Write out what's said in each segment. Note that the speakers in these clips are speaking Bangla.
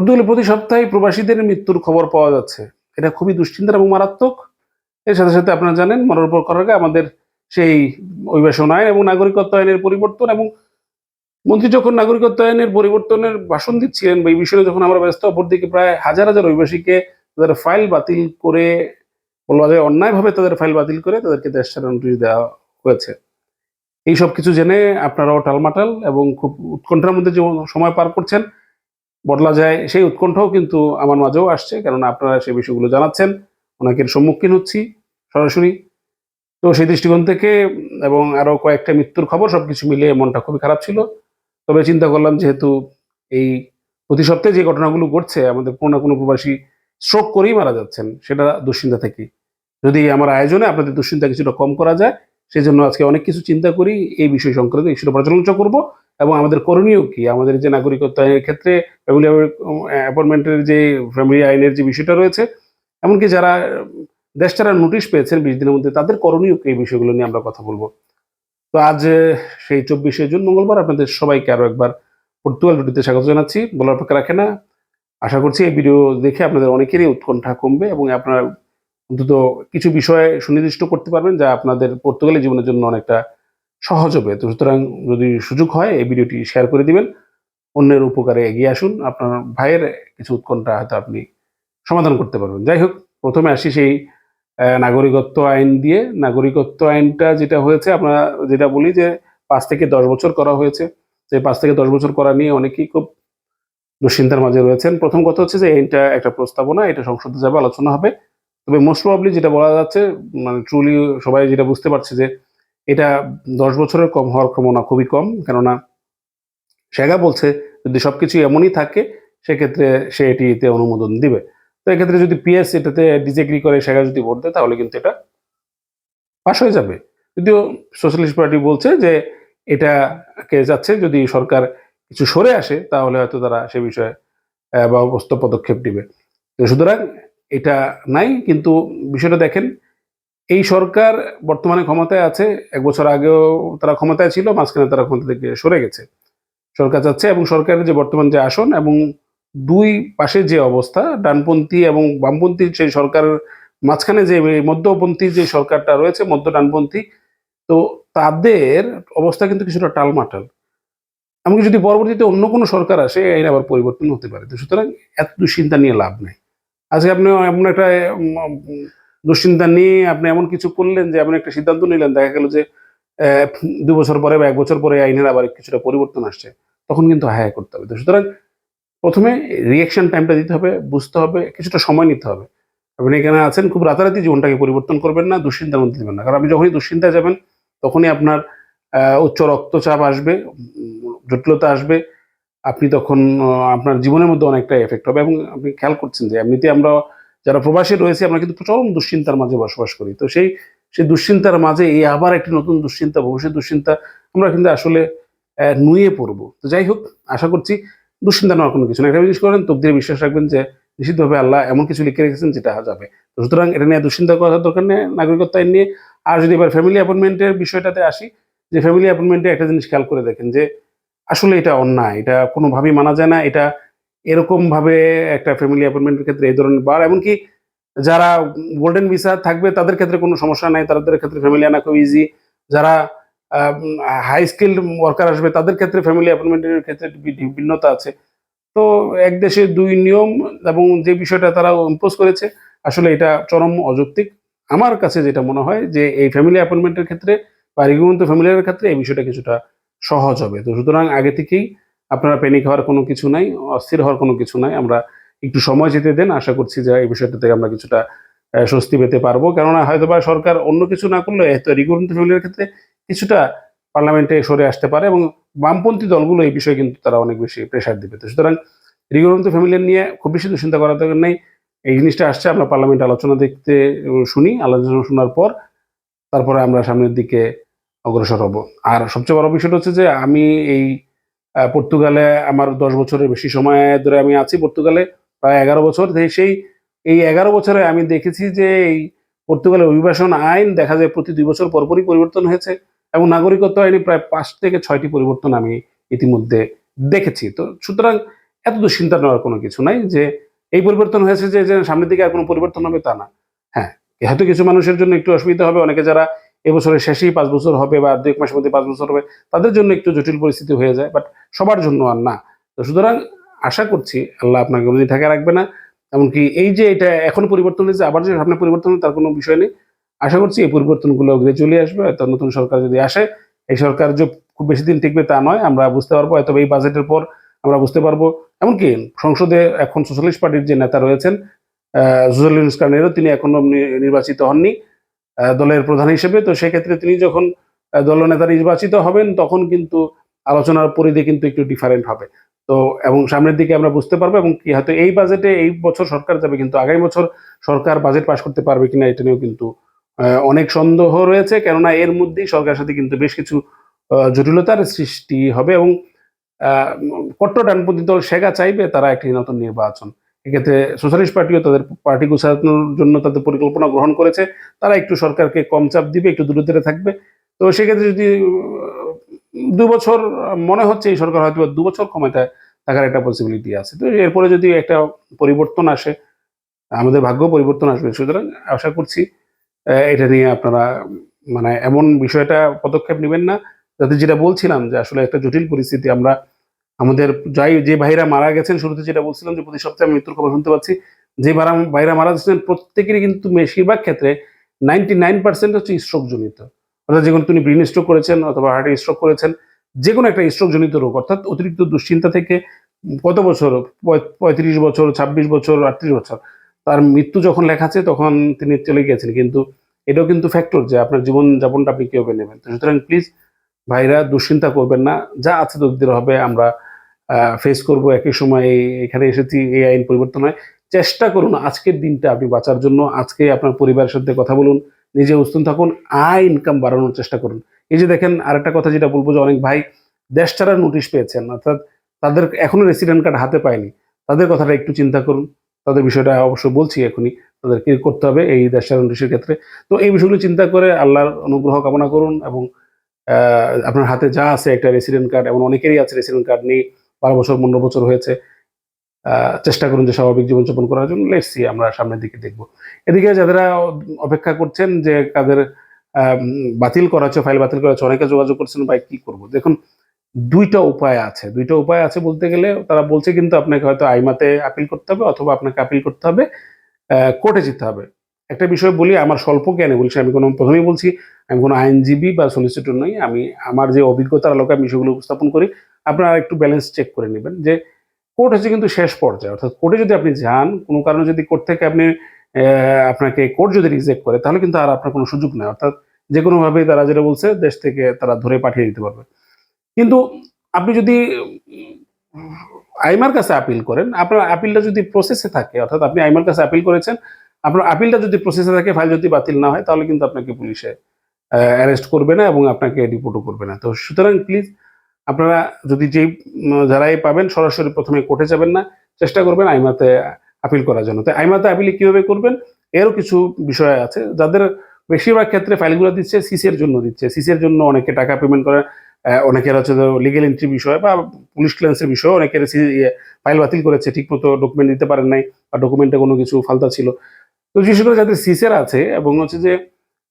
পর্তুগালে প্রতি সপ্তাহে প্রবাসীদের মৃত্যুর খবর পাওয়া যাচ্ছে। এটা খুবই দুশ্চিন্তার এবং মারাত্মক। এর সাথে সাথে আপনারা জানেন, মনের উপর করার আগে আমাদের সেই অভিবাসন আইন এবং নাগরিকত্ব আইনের পরিবর্তন এবং মন্ত্রী যখন নাগরিকত্ব আইনের পরিবর্তনের ভাষণ দিচ্ছিলেন, বা এই বিষয়ে যখন আমরা ব্যস্ত, অপরদিকে প্রায় হাজার হাজার অভিবাসীকে তাদের ফাইল বাতিল করে, বলা যায় অন্যায়ভাবে তাদের ফাইল বাতিল করে তাদেরকে দেশ ছাড়া নোটিশ দেওয়া হয়েছে। এই সব কিছু জেনে আপনারাও টালমাটাল এবং খুব উৎকণ্ঠার মধ্যে যে সময় পার করছেন বদলা যায় সেই উৎকণ্ঠাও কিন্তু আমার মাঝেও আসছে, কেননা আপনারা সেই বিষয়গুলো জানাচ্ছেন। ওনাকে সম্মুখীন হচ্ছি সরাসরি। তো সেই দৃষ্টিকোণ থেকে এবং আরও কয়েকটা মৃত্যুর খবর সবকিছু মিলিয়ে মনটা খুবই খারাপ ছিল। তবে চিন্তা করলাম যেহেতু এই প্রতি সপ্তাহে যে ঘটনাগুলো ঘটছে, আমাদের কোনো না কোনো প্রবাসী স্ট্রোক করেই মারা যাচ্ছেন, সেটা দুশ্চিন্তা থেকে যদি আমার আয়োজনে আপনাদের দুশ্চিন্তা কিছুটা কম করা যায় সেই জন্য আজকে অনেক কিছু চিন্তা করি, এই বিষয় সংক্রান্ত ইস্যুটা পর্যালোচনা করব। এবং আমাদের করণীয় কি? আমাদের যে নাগরিকত্ব আইনের ক্ষেত্রে ফ্যামিলি অ্যাপয়েন্টমেন্টের যে ফ্যামিলি আইনের যে বিষয়টা রয়েছে, এমনকি যারা, দেশ ছাড়া নোটিশ পেয়েছেন বিশ দিনের মধ্যে, তাদের করণীয় কি এই বিষয়গুলো নিয়ে আমরা কথা বলব? তো আজ, সেই চব্বিশে জুন মঙ্গলবার আপনাদের সবাইকে আরও একবার পর্তুগাল রুটিতে স্বাগত জানাচ্ছি। বলার অপেক্ষা রাখে না। আশা করছি এই ভিডিও দেখে আপনাদের অনেকেরই উৎকণ্ঠা কমবে এবং আপনারা অন্তত কিছু বিষয়ে সুনির্দিষ্ট করতে পারবেন যা আপনাদের পর্তুগালের জীবনের জন্য অনেকটা সহজ হবে। তো সুতরাং যদি সুযোগ হয়, এই ভিডিওটি শেয়ার করে দিবেন। অন্যের উপকারে এগিয়ে আসুন। আপনার ভাইয়ের কিছু উৎকণ্ঠা হয়তো আপনি সমাধান করতে পারবেন। যাই হোক, প্রথমে আসি সেই নাগরিকত্ব আইন দিয়ে। নাগরিকত্ব আইনটা যেটা হয়েছে, আমরা যেটা বলি যে পাঁচ থেকে দশ বছর করা হয়েছে। যে পাঁচ থেকে দশ বছর করা নিয়ে অনেকেই খুব দুশ্চিন্তার মাঝে রয়েছেন। প্রথম কথা হচ্ছে যে এইটা একটা প্রস্তাবনা, এটা সংসদে যাবে, আলোচনা হবে। তবে মোস্ট প্রবাবলি যেটা বলা যাচ্ছে মানে ট্রুলি সবাই যেটা বুঝতে পারছে যে এটা দশ বছরের কম হওয়ার সম্ভাবনা খুবই কম, কেননা সেগা বলছে যদি সবকিছু এমনই থাকে, সেক্ষেত্রে সে এটিতে অনুমোদন দিবে। তো এক্ষেত্রে যদি পিএস এটাতে ডিসএগ্রি করে, সেগা যদি ভোট দেয়, তাহলে কিন্তু এটা পাশ হয়ে যাবে। যদিও সোশ্যালিস্ট পার্টি বলছে যে এটাকে যাচ্ছে, যদি সরকার কিছু সরে আসে, তাহলে হয়তো তারা সে বিষয়ে ব্যবস্থা পদক্ষেপ নেবে। তো সুতরাং এটা নাই, কিন্তু বিষয়টা দেখেন এই সরকার বর্তমানে ক্ষমতায় আছে, এক বছর আগেও তারা ক্ষমতায় ছিল, মাঝখানে তারা ক্ষমতা থেকে সরে গেছে। সরকার যাচ্ছে এবং সরকারের যে বর্তমান যে আসন এবং দুই পাশে যে অবস্থা, ডানপন্থী এবং বামপন্থী সেই সরকারের মাঝখানে যে মধ্যপন্থী যে সরকারটা রয়েছে, মধ্য ডানপন্থী, তো তাদের অবস্থা কিন্তু কিছুটা টালমাটাল। এমনকি যদি পরবর্তীতে অন্য কোনো সরকার আসে আইন আবার পরিবর্তন হতে পারে। তো সুতরাং এত দুশ্চিন্তা নিয়ে লাভ নেই। আজকে আপনি এমন একটা দুশ্চিন্তা নিয়ে আপনি এমন কিছু করলেন যে এমন একটা সিদ্ধান্ত নিলেন, দেখা গেল যে দু বছর পরে বা এক বছর পরে আইনের আবার কিছুটা পরিবর্তন আসছে, তখন কিন্তু হায় করতে হবে। তো সুতরাং প্রথমে রিয়েকশন টাইমটা দিতে হবে, বুঝতে হবে, কিছুটা সময় নিতে হবে। আপনি এখানে আছেন, খুব রাতারাতি জীবনটাকে পরিবর্তন করবেন না, দুশ্চিন্তার মধ্যে দেবেন না। কারণ আপনি যখনই দুশ্চিন্তায় যাবেন, তখনই আপনার উচ্চ রক্তচাপ আসবে জটিলতা আসবে, আপনি তখন আপনার জীবনের মধ্যে অনেকটা এফেক্ট হবে এবং আপনি খেয়াল করছেন যে এমনিতে আমরা যারা প্রবাসী রয়েছে, আমরা কিন্তু চরম দুশ্চিন্তার মাঝে বসবাস করি। তো সেই সেই দুশ্চিন্তার মাঝে এই আবার একটি নতুন দুশ্চিন্তা, ভবিষ্যৎ দুশ্চিন্তা আমরা কিন্তু আসলে নুয়ে পড়ব। তো যাই হোক, আশা করছি দুশ্চিন্তা নেওয়ার কোনো কিছু না একটা জিনিস করেন, তবদিরে বিশ্বাস রাখবেন যে নিশ্চিতভাবে আল্লাহ এমন কিছু লিখে রেখেছেন যেটা যাবে। সুতরাং এটা নিয়ে দুশ্চিন্তা করার দরকার নেই, নাগরিকত্ব আইন নিয়ে। আর যদি এবার ফ্যামিলি অ্যাপয়েন্টমেন্টের বিষয়টাতে আসি, যে ফ্যামিলি অ্যাপয়েন্টমেন্টে একটা জিনিস খেয়াল করে দেখেন যে আসলে এটা অন্যায়, এটা কোনোভাবেই মানা যায় না, এটা এরকম ভাবে একটা ফ্যামিলি অ্যাপয়েন্টমেন্টের ক্ষেত্রে এই ধরনের বার এমনকি যারা গোল্ডেন ভিসা থাকবে তাদের ক্ষেত্রে কোনো সমস্যা নাই, তাদের ক্ষেত্রে ফ্যামিলি আনা খুব ইজি যারা হাই স্কিল্ড ওয়ার্কার আসবে তাদের ক্ষেত্রে ফ্যামিলি অ্যাপয়েন্টমেন্টের ক্ষেত্রে ভিন্নতা আছে। তো এক দেশে দুই নিয়ম এবং যে বিষয়টা তারা ইম্পোজ করেছে, আসলে এটা চরম অযৌক্তিক। আমার কাছে যেটা মনে হয় যে এই ফ্যামিলি অ্যাপয়েন্টমেন্টের ক্ষেত্রে বা রিগুমেন্ট ফ্যামিলির ক্ষেত্রে এই বিষয়টা কিছুটা সহজ হবে। তো সুতরাং আগে থেকেই আপনারা প্যানিক হওয়ার কোনো কিছু নাই, অস্থির হওয়ার কোনো কিছু নাই। আমরা একটু সময় যেতে দেন, আশা করছি যে এই বিষয়টা থেকে আমরা কিছুটা স্বস্তি পেতে পারব। কেননা হয়তো বা সরকার অন্য কিছু না করলে রিগুমেন্ট ফ্যামিলির ক্ষেত্রে কিছুটা পার্লামেন্টে সরে আসতে পারে এবং বামপন্থী দলগুলো এই বিষয়ে কিন্তু তারা অনেক বেশি প্রেশার দিবে। তো সুতরাং রিগুমেন্ট ফ্যামিলি নিয়ে খুব বেশি দুশ্চিন্তা করার দরকার নেই। এই জিনিসটা আসছে, আমরা পার্লামেন্টে আলোচনা দেখতে শুনি, আলোচনা শোনার পর তারপরে আমরা সামনের দিকে অগ্রসর হব। আর সবচেয়ে বড় বিষয়টা হচ্ছে যে আমি এই পর্তুগালে আমার দশ বছরের বেশি সময় ধরে আমি আছি। পর্তুগালে প্রায় এগারো বছর। সেই এই এগারো বছরে আমি দেখেছি যে এই পর্তুগালের অভিবাসন আইন দেখা যায় প্রতি দুই বছর পরপরই পরিবর্তন হয়েছে এবং নাগরিকত্ব আইনে প্রায় পাঁচ থেকে ছয়টি পরিবর্তন আমি ইতিমধ্যে দেখেছি। তো সুতরাং এত দুশ্চিন্তা নেওয়ার কোনো কিছু নাই যে এই পরিবর্তন হয়েছে যে সামনের দিকে আর কোনো পরিবর্তন হবে তা না। হ্যাঁ হয়তো কিছু মানুষের জন্য একটু অসুবিধা হবে। অনেকে যারা এবছরের শেষেই পাঁচ বছর হবে বা দু এক মাসের মধ্যে পাঁচ বছর হবে, তাদের জন্য একটু জটিল পরিস্থিতি হয়ে যায় বাট সবার জন্য আর না। তো সুতরাং আশা করছি আল্লাহ আপনাকে উনি থাকে রাখবে না, এমনকি এই যে এটা এখন পরিবর্তন হয়েছে, আবার যে সামনে পরিবর্তন তার কোনো বিষয় নেই। আশা করছি এই পরিবর্তনগুলো অগ্রে চলে আসবে, হয়তো নতুন সরকার যদি আসে, এই সরকার যে খুব বেশি দিন টিকবে তা নয়, আমরা বুঝতে পারব, হয়তো এই বাজেটের পর আমরা বুঝতে পারব। এমনকি সংসদে এখন সোশ্যালিস্ট পার্টির যে নেতা রয়েছেন সোশ্যালিস্ট কারণেরও তিনি এখনও নির্বাচিত হননি। দলের প্রধান হিসেবে তো সেক্ষেত্রে তিনি যখন দলনেতা নির্বাচিত হবেন তখন কিন্তু আলোচনার পরিধি কিন্তু একটু ডিফারেন্ট হবে। তো এবং সামনের দিকে আমরা বুঝতে পারব এবং কি হয়তো এই বাজেটে এই বছর সরকার যাবে কিন্তু আগামী বছর সরকার বাজেট পাশ করতে পারবে কিনা এটা নিয়েও কিন্তু অনেক সন্দেহ রয়েছে। কেননা এর মধ্যেই সরকারের সাথে কিন্তু বেশ কিছু জটিলতার সৃষ্টি হবে এবং আহ, কট্টর ডানপন্থী দল সেগা চাইবে তারা একটি নতুন নির্বাচন এক্ষেত্রে সোশ্যালিস্ট পার্টিও তাদের পার্টি গোছানোর জন্য তাদের পরিকল্পনা গ্রহণ করেছে। তারা একটু সরকারকে কম চাপ দিবে, একটু দূরত্বে থাকবে। তো সেক্ষেত্রে যদি দু বছর, মনে হচ্ছে এই সরকার হয়তো দু বছর ক্ষমতায় থাকার একটা পসিবিলিটি আছে। তো এরপরে যদি একটা পরিবর্তন আসে, আমাদের ভাগ্য পরিবর্তন আসবে। সুতরাং আশা করছি এটা নিয়ে আপনারা মানে এমন বিষয়টা পদক্ষেপ নেবেন না। যাতে যেটা বলছিলাম যে আসলে একটা জটিল পরিস্থিতি আমরা আমাদের যাই যে ভাইরা মারা গেছেন, শুরুতে যেটা বলছিলাম যে প্রতি সপ্তাহে আমি মৃত্যুর খবর শুনতে পাচ্ছি, যে ভাইরা ভাইরা মারা যাচ্ছেন প্রত্যেকেরই কিন্তু বেশিরভাগ ক্ষেত্রে নাইনটি নাইন পার্সেন্ট হচ্ছে স্ট্রোক জনিত অর্থাৎ যেগুলো তিনি ব্রেন স্ট্রোক করেছেন অথবা হার্টে স্ট্রোক করেছেন, যে কোনো একটা স্ট্রোক জনিত রোগ, অর্থাৎ অতিরিক্ত দুশ্চিন্তা থেকে কত বছর? পঁয়- পঁয়ত্রিশ বছর, ছাব্বিশ বছর, আটত্রিশ বছর। তার মৃত্যু যখন লেখা আছে, তখন তিনি চলে গিয়েছেন। কিন্তু এটাও কিন্তু ফ্যাক্টর যে আপনার জীবন যাপনটা আপনি কীভাবে নেবেন? তো সুতরাং প্লিজ ভাইরা দুশ্চিন্তা করবেন না। যা আছে তকদির হবে, আমরা ফেস করব, একই সময় এখানে এসেছি, এই আইন পরিবর্তন হয়। চেষ্টা করুন, আজকের দিনটা আপনি বাঁচার জন্য। আজকে আপনার পরিবারের সাথে কথা বলুন, নিজে উস্তুন থাকুন আয় ইনকাম বাড়ানোর চেষ্টা করুন। এই যে দেখেন, আরেকটা কথা যেটা বলব যে অনেক ভাই দেশ ছাড়ার নোটিশ পেয়েছেন, অর্থাৎ তাদের এখনও রেসিডেন্ট কার্ড হাতে পায়নি। তাদের কথাটা একটু চিন্তা করুন, তাদের বিষয়টা অবশ্যই বলছি এখনই, তাদের কি করতে হবে এই দেশ ছাড়া নোটিশের ক্ষেত্রে। তো এই বিষয়গুলো চিন্তা করে আল্লাহর অনুগ্রহ কামনা করুন এবং আপনার হাতে যা আছে একটা রেসিডেন্ট কার্ড এমন অনেকেরই আছে রেসিডেন্ট কার্ড নেই। বারো বছর, পনেরো বছর হয়েছে চেষ্টা করুন যে স্বাভাবিক জীবনযাপন করার জন্য। লেটসি আমরা সামনের দিকে দেখব। এদিকে যারা অপেক্ষা করছেন যে কাদের বাতিল করা হচ্ছে ফাইল বাতিল করা হচ্ছে, অনেকে যোগাযোগ করছেন, ভাই, কি করব? দেখুন, দুইটা উপায় আছে। দুইটা উপায় আছে বলতে গেলে, তারা বলছে কিন্তু আপনাকে হয়তো আইমাতে আপিল করতে হবে অথবা আপনাকে আপিল করতে হবে কোর্টে যেতে হবে। একটা বিষয় বলি, আমার স্বল্প জ্ঞানে বলছি আমি কোনো, প্রথমেই বলছি, আমি কোনো আইনজীবী বা সলিসিটর নই, আমি আমার যে অভিজ্ঞতার আলোকে আমি বিষয়গুলো উপস্থাপন করি। আপনারা একটু ব্যালেন্স চেক করে নেবেন যে কোর্ট হচ্ছে কিন্তু শেষ পর্যায়ে, অর্থাৎ কোর্টে যদি আপনি যান, কোনো কারণে যদি কোর্ট থেকে আপনি আপনাকে কোর্ট যদি রিজেক্ট করে, তাহলে কিন্তু আর আপনার কোনো সুযোগ নেই, অর্থাৎ যে কোনোভাবেই তারা যেটা বলছে, দেশ থেকে তারা ধরে পাঠিয়ে দিতে পারবে। কিন্তু আপনি যদি, আইমার কাছে আপিল করেন, আপনার আপিলটা যদি প্রসেসে থাকে, অর্থাৎ আপনি আইমার কাছে আপিল করেছেন আপনার আপিলটা যদি প্রসেসে থাকে ফাইল যদি বাতিল না হয়, তাহলে কিন্তু আপনাকে পুলিশে অ্যারেস্ট করবে না এবং আপনাকে রিপোর্টও করবে না। তো সুতরাং প্লিজ আপনারা যদি যেই যারাই পাবেন, সরাসরি প্রথমে কোর্টে যাবেন না, চেষ্টা করবেন আইমাতে আপিল করার জন্য। তো আইমাতে আপিল কীভাবে করবেন? এরও কিছু বিষয় আছে। যাদের বেশিরভাগ ক্ষেত্রে ফাইলগুলো দিচ্ছে সিসের জন্য দিচ্ছে। সিসের জন্য অনেকে টাকা পেমেন্ট করে অনেকের হচ্ছে লিগেল এন্ট্রি বিষয় বা পুলিশ ক্লিয়ারেন্সের বিষয় অনেকের ফাইল বাতিল করেছে, ঠিকমতো ডকুমেন্ট দিতে পারেন নাই বা ডকুমেন্টে কোনো কিছু ফালতা ছিল। তো বিশেষ করে যাদের সিসের আছে এবং হচ্ছে যে,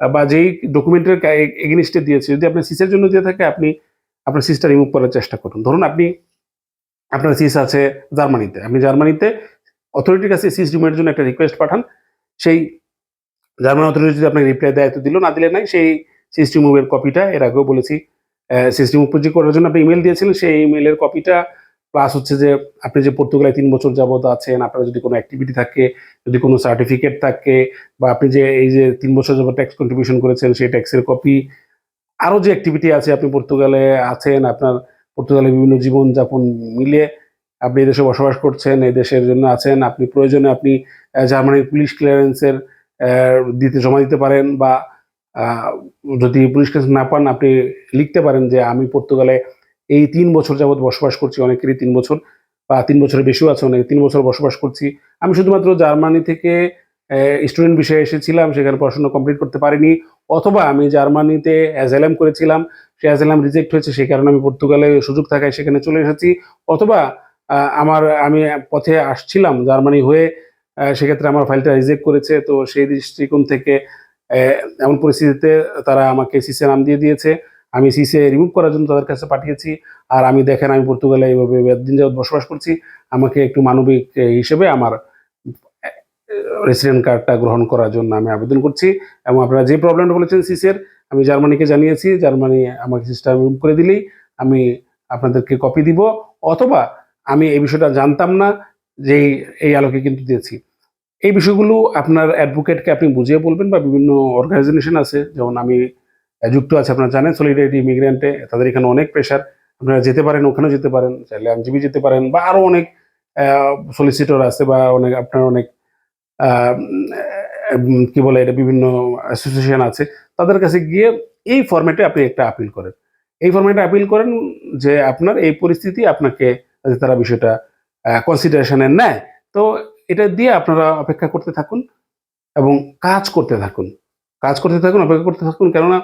বা যেই ডকুমেন্টের এগেনিস্টে দিয়েছে, যদি আপনি সিসের জন্য দিয়ে থাকে, আপনি আপনার সিসটা রিমুভ করার চেষ্টা করুন। ধরুন আপনি, আপনার সিস আছে জার্মানিতে। আপনি জার্মানিতে অথরিটির কাছে সিস রিমুভের জন্য একটা রিকোয়েস্ট পাঠান। সেই জার্মান অথরিটি যদি আপনাকে রিপ্লাই দেয় তো দিল, না দিলে নাই, সেই সিস রিমুভের কপিটা এর আগেও বলেছি সিস রিমুভ করার জন্য আপনি ইমেল দিয়েছিলেন, সেই ইমেলের কপিটা প্লাস হচ্ছে যে, আপনি যে পর্তুগালে তিন বছর যাবত আছেন, আপনার যদি কোনো অ্যাক্টিভিটি থাকে, যদি কোনো সার্টিফিকেট থাকে, বা আপনি যে এই যে তিন বছর যাবত ট্যাক্স কন্ট্রিবিউশন করেছেন, সেই ট্যাক্সের কপি আরও যে অ্যাক্টিভিটি আছে, আপনি পর্তুগালে আছেন, আপনার পর্তুগালে বিভিন্ন জীবনযাপন মিলিয়ে আপনি এই দেশে বসবাস করছেন, এই দেশের জন্য আছেন, আপনি প্রয়োজনে আপনি জার্মানির পুলিশ ক্লিয়ারেন্সের দিতে, জমা দিতে পারেন, বা যদি পুলিশ ক্লিয়ারেন্স না পান, আপনি লিখতে পারেন যে, আমি পর্তুগালে এই তিন বছর যাবত বসবাস করছি, অনেকেরই তিন বছর বা তিন বছরের বেশিও আছে, অনেকে তিন বছর বসবাস করছি। আমি শুধুমাত্র জার্মানি থেকে স্টুডেন্ট বিষয়ে এসেছিলাম, সেখানে পড়াশোনা কমপ্লিট করতে পারিনি। অথবা আমি জার্মানিতে অ্যাজাইলাম করেছিলাম, সে অ্যাজাইলাম রিজেক্ট হয়েছে সেই কারণে আমি পর্তুগালে সুযোগ থাকায় সেখানে চলে এসেছি। অথবা আমার, আমি পথে আসছিলাম জার্মানি হয়ে সেক্ষেত্রে আমার ফাইলটা রিজেক্ট করেছে। তো সেই দৃষ্টিকোণ থেকে এমন পরিস্থিতিতে তারা আমাকে সিসে নাম দিয়ে দিয়েছে। আমি সিসে রিমুভ করার জন্য তাদের কাছে পাঠিয়েছি। আর আমি দেখেন, আমি পর্তুগালে এইভাবে দিন যাবত বসবাস করছি। আমাকে একটু মানবিক হিসেবে আমার রেসিডেন্ট কার্ডটা গ্রহণ করার জন্য আমি আবেদন করছি। এবং আপনারা যে প্রবলেমটা বলেছেন সিসের আমি জার্মানিকে জানিয়েছি। জার্মানি আমাকে সিস্টেম রিমুভ করে দিলেই আমি আপনাদেরকে কপি দিব। অথবা আমি এই বিষয়টা জানতাম না যে এই- আলোকে কিন্তু দিয়েছি। এই বিষয়গুলো আপনার অ্যাডভোকেটকে আপনি বুঝিয়ে বলবেন বা বিভিন্ন অর্গানাইজেশন আছে, যেমন আমি যুক্ত আছে, আপনারা জানেন সলিডারিটি ইমিগ্রেন্টে তাদের এখানে অনেক প্রেশার আপনারা যেতে পারেন, ওখানেও যেতে পারেন, চাইলে আইনজীবী যেতে পারেন, বা আরও অনেক সলিসিটর আছে, বা অনেক, আপনার অনেক কি বলে এটা, বিভিন্ন অ্যাসোসিয়েশন আছে, তাদের কাছে গিয়ে এই ফরম্যাটে আপনি একটা আপিল করেন। এই ফরম্যাটে আপিল করেন যে আপনার এই পরিস্থিতি আপনাকে তারা বিষয়টা কনসিডারেশনে নেয়। তো এটা দিয়ে আপনারা অপেক্ষা করতে থাকুন এবং কাজ করতে থাকুন। কাজ করতে থাকুন, অপেক্ষা করতে থাকুন, কেননা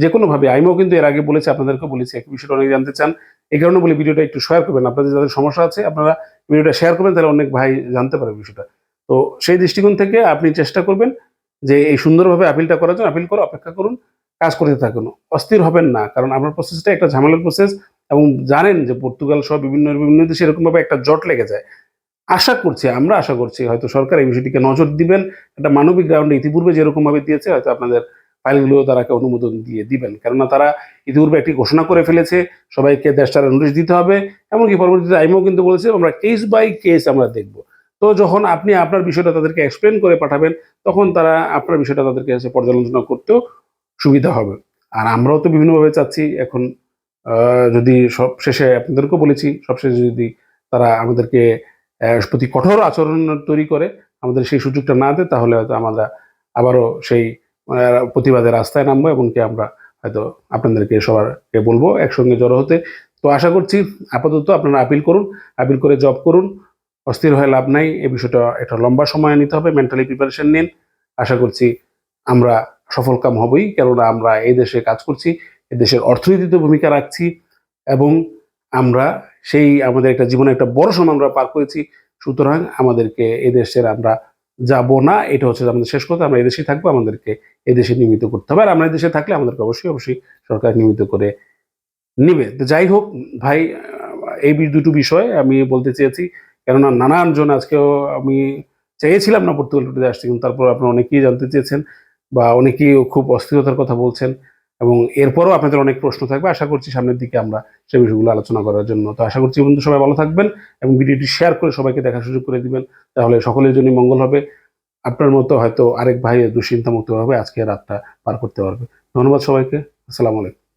যে কোনোভাবে আমিও কিন্তু এর আগে বলেছি, আপনাদেরকে বলেছি এক বিষয়টা অনেক জানতে চান। এই কারণে বলি ভিডিওটা একটু শেয়ার করবেন। আপনাদের যাদের সমস্যা আছে, আপনারা ভিডিওটা শেয়ার করবেন, তাহলে অনেক ভাই জানতে পারে বিষয়টা। তো সেই দৃষ্টিকোণ থেকে আপনি চেষ্টা করবেন যে এই সুন্দরভাবে আপিলটা করার জন্য আপিল করে অপেক্ষা করুন, কাজ করতে থাকুন। অস্থির হবেন না, কারণ আপনার প্রসেসটা একটা ঝামেলার প্রসেস এবং জানেন যে পর্তুগাল সহ বিভিন্ন বিভিন্ন দেশে এরকমভাবে একটা জট লেগে যায়। আশা করছি, আমরা আশা করছি, হয়তো সরকার এই বিষয়টিকে নজর দিবেন। একটা মানবিক গ্রাউন্ডে ইতিপূর্বে যেরকম ভাবে দিয়েছে, হয়তো আপনাদের ফাইলগুলো তারাকে অনুমোদন দিয়ে দিবেন। কেননা তারা ইতিপূর্বে একটি ঘোষণা করে ফেলেছে, সবাইকে দেশ ছাড়া নোটিশ দিতে হবে। এমনকি পরবর্তীতে আইমও কিন্তু বলেছে, আমরা কেস বাই কেস আমরা দেখব। তো যখন আপনি আপনার বিষয়টা তাদেরকে এক্সপ্লেন করে পাঠাবেন, তখন তারা আপনার বিষয়টা তাদেরকে এসে পর্যালোচনা করতেও সুবিধা হবে। আর আমরাও তো বিভিন্নভাবে চাচ্ছি, এখন যদি সব শেষে আপনাদেরকেও বলেছি, সবশেষে যদি তারা আমাদেরকে প্রতি কঠোর আচরণ তৈরি করে, আমাদের সেই সুযোগটা না দেয়, তাহলে হয়তো আমরা আবারও সেই আহ, প্রতিবাদের রাস্তায় নামবো এবং কি আমরা হয়তো আপনাদেরকে সবারকে বলব একসঙ্গে জড়ো হতে। তো আশা করছি আপাতত আপনারা আপিল করুন আপিল করে জব করুন। অস্থির হয়ে লাভ নাই এই বিষয়টা একটা লম্বা সময় নিতে হবে মেন্টালি প্রিপারেশন নিন। আশা করছি আমরা সফলকাম হবই কেননা আমরা এই দেশে কাজ করছি দেশের অর্থনীতিতে ভূমিকা রাখছি এবং আমরা সেই আমাদের একটা জীবনে একটা বড় সময় আমরা পার করেছি। সুতরাং আমাদেরকে এই দেশের আমরা যাব না, এটা হচ্ছে আমাদের শেষ কথা, আমরা এদেশেই থাকব, আমাদেরকে এদেশে নিয়মিত করতে হবে। আর আমরা দেশে থাকলে আমাদেরকে অবশ্যই অবশ্যই সরকার নিয়মিত করে নিবে। তো যাই হোক, ভাই, এই দুটো বিষয় আমি বলতে চেয়েছি, কেননা নানান জন আজকেও আমি চেয়েছিলাম না পর্তুগাল টুটে আসছি কিন্তু তারপর আপনারা অনেকেই জানতে চেয়েছেন বা অনেকেই খুব অস্থিরতার কথা বলছেন। এবং এরপরও আপনাদের অনেক প্রশ্ন থাকবে। আশা করছি সামনের দিকে আমরা সেই বিষয়গুলো আলোচনা করার জন্য। তো আশা করছি বন্ধু, সবাই ভালো থাকবেন এবং ভিডিওটি শেয়ার করে সবাইকে দেখার সুযোগ করে দিবেন। তাহলে সকলের জন্য মঙ্গল হবে। আপনার মতো হয়তো আরেক ভাইয়ের দুশ্চিন্তা মুক্তভাবে আজকে রাতটা পার করতে পারবে। ধন্যবাদ সবাইকে। আসসালামু আলাইকুম।